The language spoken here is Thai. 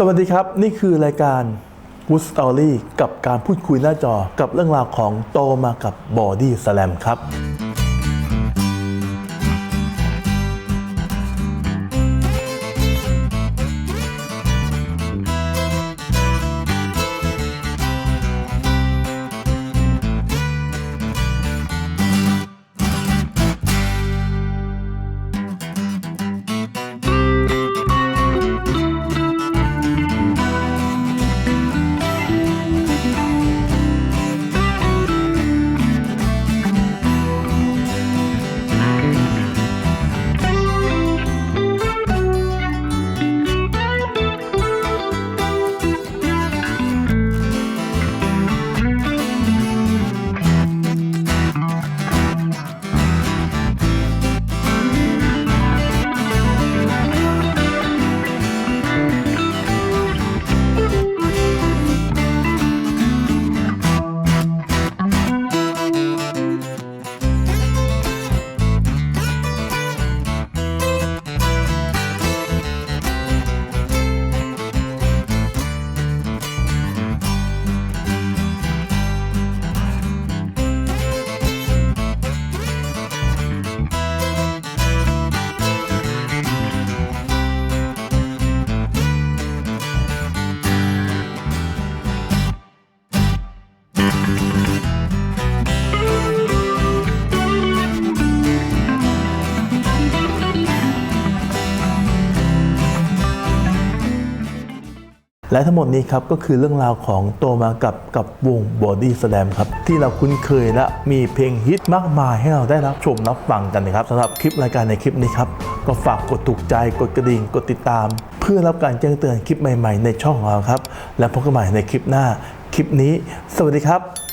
สวัสดีครับ นี่คือรายการ Good Story กับการพูดคุยหน้าจอกับเรื่องราวของโตมากับบอดี้สแลมครับ และทั้งหมดนี้ครับก็คือเรื่องราวของโตมากับกับวง Body Slam ครับ ที่เราคุ้นเคยและมีเพลงฮิตมากมายให้เราได้รับชมรับฟังกันนะครับสำหรับคลิปรายการในคลิปนี้ครับ ก็ฝากกดถูกใจกดกระดิ่งกดติดตาม เพื่อรับการแจ้งเตือนคลิปใหม่ๆ ในช่องของเราครับ และพบกันใหม่ในคลิปหน้าคลิปนี้ สวัสดีครับ